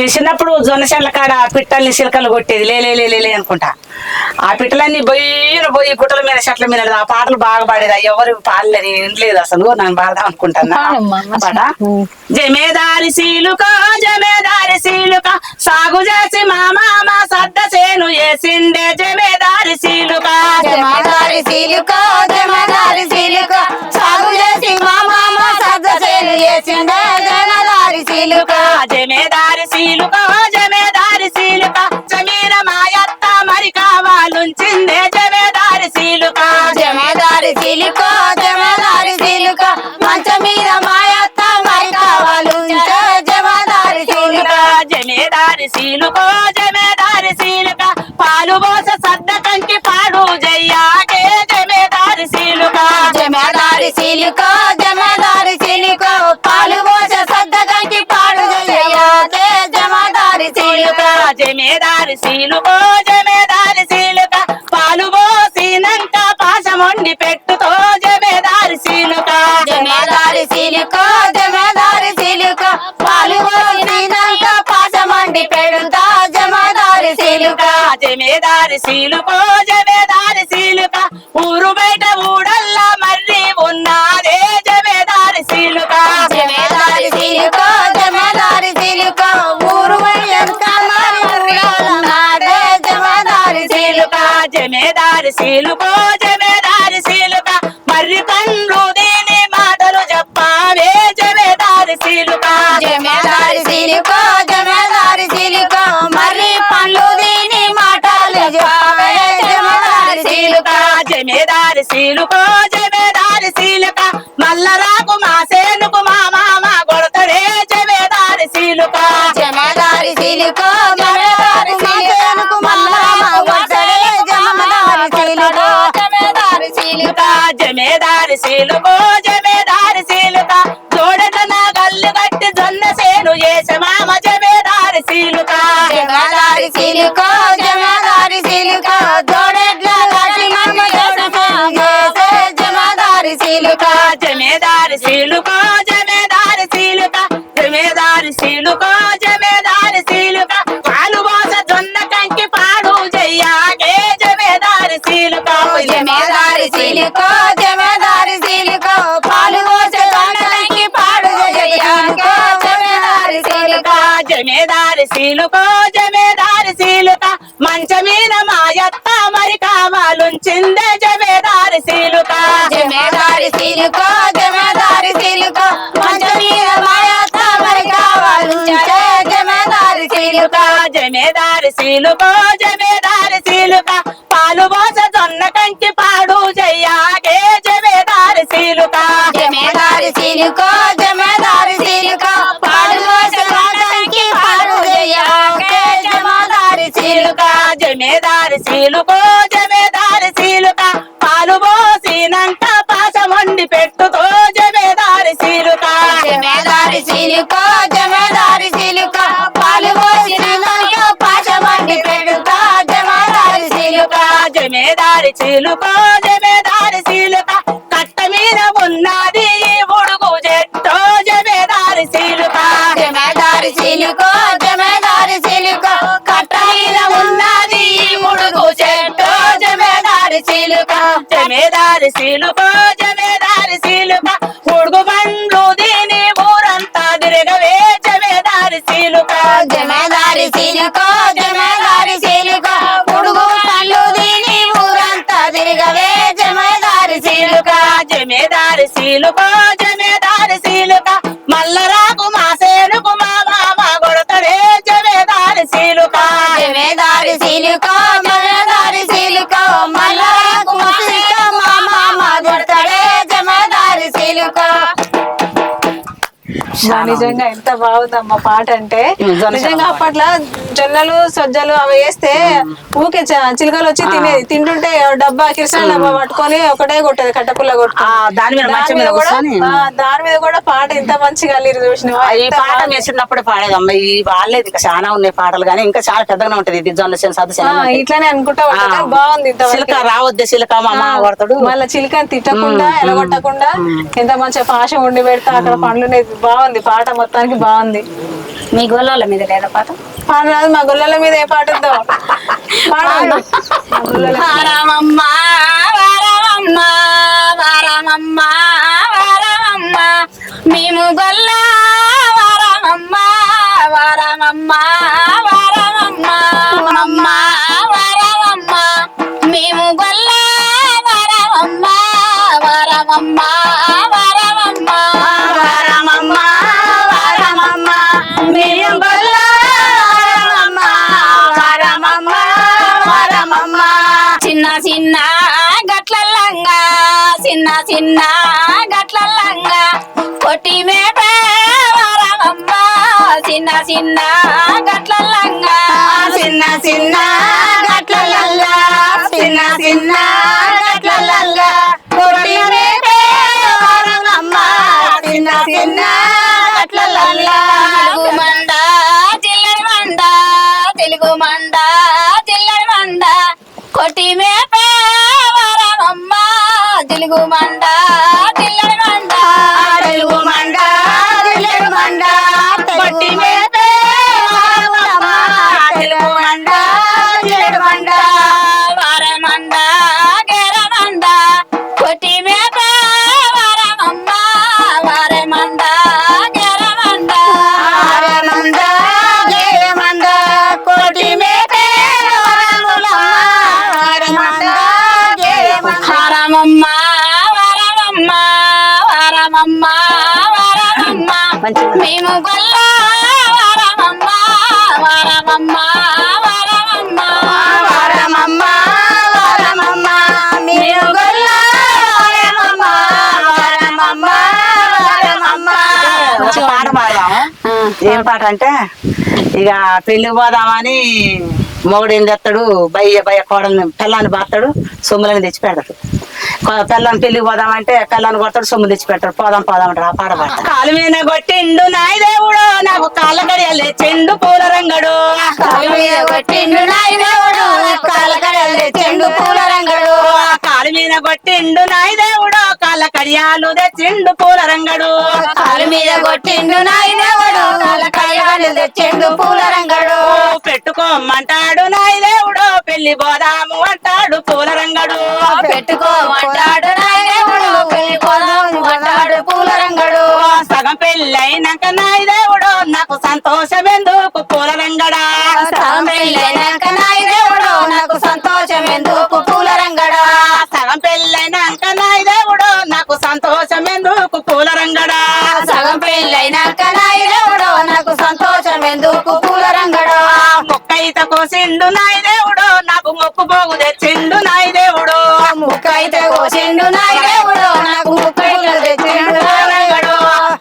మీరు చిన్నప్పుడు జొన్న చెట్ల కాడ పిట్టల్ని చిలకలు కొట్టేది. లే లే లే, లే లే అనుకుంటా. ఆ పిట్టలన్నీ బొయ్యిన బొయ్యి గుట్టల మీద చెట్ల మీద ఆ పాటలు బాగా పాడేది. ఎవరు పాడలేదు వినలేదు అసలు. నన్ను పాడదాం అనుకుంటున్నా. పాడమ్మా, ఆ పాట? ఉమ్. జమేదారి సీలుక జమేదారి సీలుక సాగు చేసి మా మామ సద్ద చేను వేసిండే. జమేదారి సీలుక. జమదారి సీలుక జమదారి సీలుక సాగు చేసి మా మామ సద్ద చేను చేసిండే జమదారి సీలుక జమేదారి జమేదారి సీలుక జమేదారి సీలుక. పాలు పోసినంక పాశమొండి పెట్టుతో జమేదారి సీలుక. జమదారి సీలుక జమదారి సీలుక. పాలు పోసినాక పాసమండి పెడుతా జమదారి సీలుక. జమేదారి సీలుకో జమేదారి సీలుక. ఊరు బయట జమేదారి సీలుకో జమేదారి సీలుక. మర్రి పండ్లు దీని మాటలు చెప్పావే జమేదారి సీలుక. జమదారి సీలుక జమదారి సీలుక. మరి పండ్లు దీని మాటలు చెప్పవే జమదారి సీలుక. జమేదారి సీలుకో జమేదారి సీలుక. మల్లరాకు మా సేనుకు మా మామ కొడతడే జమేదారి సీలుక. జమదారి సీలుక. జమేదారి సీలుకో జమేదారి సీలుక చూడట నా కళ్ళు కట్టి జొన్న సేను చేసే మామ జమేదారి సీలుక. జమదారి సీలుక జమదారి సీలుక మమ్మ చేసే జమదారి సీలుక. జమేదారి సీలుకో సీలుక జమేదారి సీలుకో. జమేదారి సీలుక మంచమీన మాయత్త మరి కావాలుంచిందే జమేదారి సీలుక. జమదారి సీలుక జమదారి సీలుక. మంచమీద మాయత మరి కావాలు జమదారి సీలుక. జమేదారి సీలుకో జమేదారి సీలుక. పాలు పోస జొన్న కంకి పాడు చెయ్యాకే జమేదారి సీలుక. జమదారి సీలుక జమదారి జమేదారి సీలుకో జమేదారి సీలుక జమేదారి సీలుకో జమేదారి సీలుక ఉడుగు పండ్లు దీని ఊరంతా తిరగవే జమేదారి సీలుక జమదారి సీలుక జమదారి సీలుక ముడుగు పళ్ళు దీని ఊరంతా తిరగవే జమదారి సీలుక జమేదారి సీలుకో జమేదారి సీలుక మల్లరాకు మా సేనుకు మా మామ కొడతడే జమేదారి సీలుక జమదారి సీలుక జమదారి నిజంగా ఎంత బాగుందమ్మా పాట అంటే. నిజంగా అప్పట్లో జొన్నలు సజ్జలు అవి వేస్తే ఊకే చిలుకలు వచ్చి తినేది తింటుంటే డబ్బా కిరసన డబ్బా పట్టుకొని ఒకటే కొట్టేది కట్టపుల్ల ఆ, కొట్టుకొని దాని మీద మంచం కూడా కూర్చొని. ఆ, దాని మీద కూడా పాట ఎంత మంచిగా అల్లిరు చూసినావా? ఈ పాట బాగుంది. మేము చిన్నప్పుడు పాడేదమ్మ. ఈ వాళ్ళేది ఇంకా చాలా ఉన్నాయి పాటలు కానీ ఇంకా చాలా పెద్దగా ఉంటది. ఇది జొన్న ఇట్లానే అనుకుంటా బాగుంది సిలక రావద్దే సిలక మా అమ్మ కొడతాడు మళ్ళీ చిలుకని తిట్టకుండా ఎలగొట్టకుండా ఎంత మంచిగా పాశం ఉండి పెడతా అక్కడ పండ్లు బాగుంది పాట మొత్తానికి బాగుంది. మీ గొల్లోళ్ళ మీద లేదా పాట? పాడరాదు మా గొల్లల మీద ఏ పాట ఉందో. పాడు. చిన్న చిన్న గట్లల్లంగా చిన్న చిన్న గట్లల్లంగా. కొట్టి మేపే వారమమ్మ చిన్న చిన్న గట్లల్లంగా. చిన్న చిన్న గట్లల్లంగా చిన్న చిన్న కొట్టి చిన్న చిన్న ఏం పాట అంటే ఇక పెళ్ళి పోదామని మొగుడు ఏం చేస్తాడు బయ్య బయ్య కోడల్ని పిల్లాన్ని బాస్తాడు సొమ్ములని తెచ్చి పెడతాడు. పిల్లని పెళ్ళికి పోదామంటే పిల్లని కొడతాడు సొమ్ము తెచ్చి పెడతాడు పోదాం పోదాం అంటారు ఆ పాట పాడతాడు కాలు మీద కొట్టిండు నాయ దేవుడు నాకు కాళ్ళ గడియలే చెండు పూల రంగడు. కాలు మీద కొట్టిండు నాయ దేవుడు కాళ్ళ కడలే చెండు పూల కాలు మీద కొట్టిండు నాయ దేవుడు కాళ్ళ కడియాలు తెచ్చిండు పూల రంగడు. కాలు మీద కొట్టిండు నాయ దేవుడు కాళ్ళ కడలే చెండు పూల రంగడు. పెట్టుకోమంటాడు నాయ దేవుడు పెళ్ళి పోదాము అంటాడు పూల రంగడు. పెట్టుకోమంటాడు నాయ దేవుడు పెళ్ళి పోదాము అంటాడు పూల రంగడు. సగం పెళ్ళైనాక నాయ దేవుడు నాకు సంతోషం ఎందుకు పూల రంగడా? సగం పెళ్ళైనాక నాయ దేవుడు నాకు సంతోషం ఎందుకు పూల రంగడా సగం పెళ్ళైనాక నాయ దేవుడు నాకు సంతోషం ఎందుకు పూల రంగడా మొక్కైత కోసిండు నాయ దేవుడు నాకు మొక్కు పోగు తెచ్చిండు నాయ దేవుడు. ముక్కైతే కోసిండు నాయ దేవుడు నాకు ముక్కైతే తెచ్చిండు నాయ రంగడు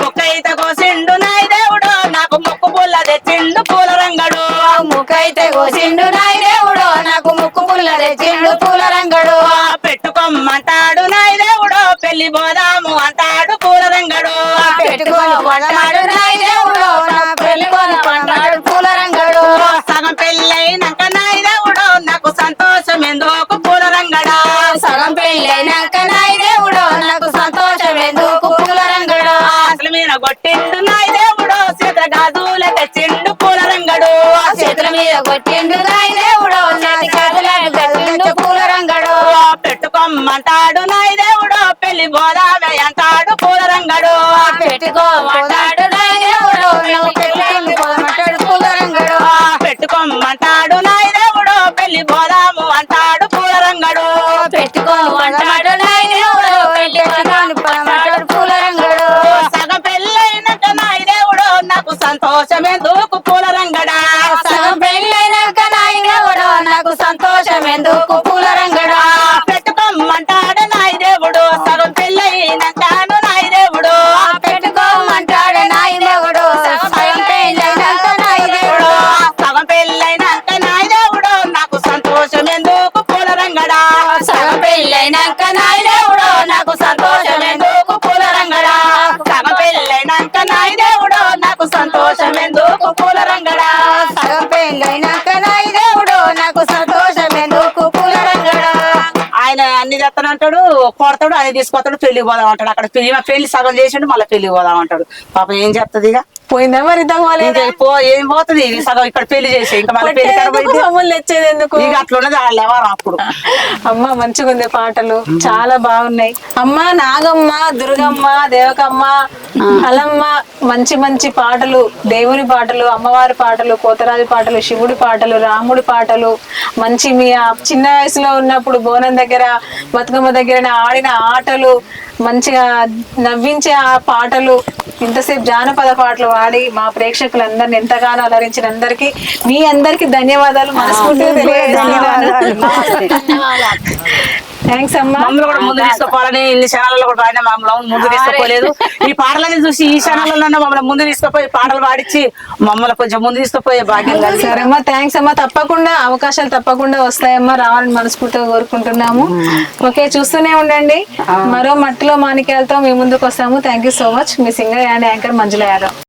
మొక్కైత కోసిండు నాయ దేవుడు నాకు మొక్కు పుల్ల తెచ్చిండు పూల రంగడు ముక్కైతే కోసిండు నాయ దేవుడు నాకు ముక్కు పుల్ల తెచ్చిండు పూల రంగడు పెట్టుకోమంటాడు నాయ దేవుడు. పెళ్ళి పోదాము అంటాడు పూల రంగడు పెట్టుకొని పడ్డాడు నాయ దేవుడు నా పెళ్ళికొని పడ్డాడు పూల రంగడు సగం పెళ్ళైనాక నాకు సంతోషం ఎందుకు సగం పెళ్ళైనాక నాయ దేవుడు నాకు సంతోషం ఎందుకు పూల రంగడు అసలు మీద కొట్టిండు నాయ దేవుడు సీత గాజుల తెచ్చిండు పూల రంగడు చేతుల మీద కొట్టిండు పెళ్ళి పోదామే అంటాడు పూల రంగడు పెట్టుకోమంటాడు నాయ దేవుడు నువ్వు పెళ్ళికి పోమంటాడు పూల రంగడు పెట్టుకోమంటాడు నాయ దేవుడు పెళ్ళి పోదాము అంటాడు పూల రంగడు పెట్టుకోమంటాడు నాయ దేవుడు పెళ్ళికి పోమంటాడు పూల రంగడు సగం పెళ్ళైనాక నాయ దేవుడు నాకు సంతోషం ఎందుకు పూల రంగడా సగం పెళ్ళైనాక నాయ దేవుడు నాకు సంతోషం ఎందుకు పూల అంటాడు కొడతాడు ఆయన తీసుకొస్తాడు పెళ్ళికి పోదాం అంటాడు. అక్కడ పెళ్ళి పెళ్ళి సగం చేసిండు మళ్ళీ పెళ్ళికి పోదాం అంటాడు. పాపం ఏం చెప్తుంది ఇక? పోయిందా మరి ఇంకా పో ఏం పోతుంది? ఇది సగం ఇక్కడ పెళ్ళి చేసి ఇంకా పెళ్ళి తెచ్చేది ఎందుకు? ఇక అట్లా ఉన్నది వాళ్ళు ఎవరు అప్పుడు? అమ్మ మంచిగా ఉంది పాటలు. చాలా బాగున్నాయి. అమ్మ నాగమ్మ దుర్గమ్మ దేవకమ్మ అలమ్మ మంచి మంచి పాటలు. దేవుని పాటలు అమ్మవారి పాటలు కోతరాజు పాటలు శివుడి పాటలు రాముడి పాటలు. మంచి మీ ఆ చిన్న వయసులో ఉన్నప్పుడు బోనం దగ్గర బతుకమ్మ దగ్గర ఆడిన ఆటలు మంచిగా నవ్వించే ఆ పాటలు. ఇంతసేపు జానపద పాటలు పాడి మా ప్రేక్షకులందరిని ఎంతగానో అలరించిన అందరికీ మీ అందరికి ధన్యవాదాలు. మనస్ఫూర్తిగా థ్యాంక్స్ అమ్మా. మమ్మల్ని కూడా ముందు తీసుకోవాలని ఇన్ని ఛానల్లో కూడా పాడిన మమ్మల్ని ముందు తీసుకోలేదు ఈ పాటలని చూసి ఈ ఛానల్లో మమ్మల్ని ముందు తీసుకుపోయి పాటలు పాడించి మమ్మల్ని కొంచెం ముందు తీసుకుపోయే భాగ్యం కలిగి సరే అమ్మా థ్యాంక్స్ అమ్మా. తప్పకుండా అవకాశాలు తప్పకుండా వస్తాయమ్మా. రావాలని మనస్ఫూర్తిగా కోరుకుంటున్నాము. ఓకే చూస్తూనే ఉండండి. మరో మట్టిలో మాణిక్యాలతో మీ ముందుకు వస్తాము. Thank you so much me singer and anchor Manjula Yadav.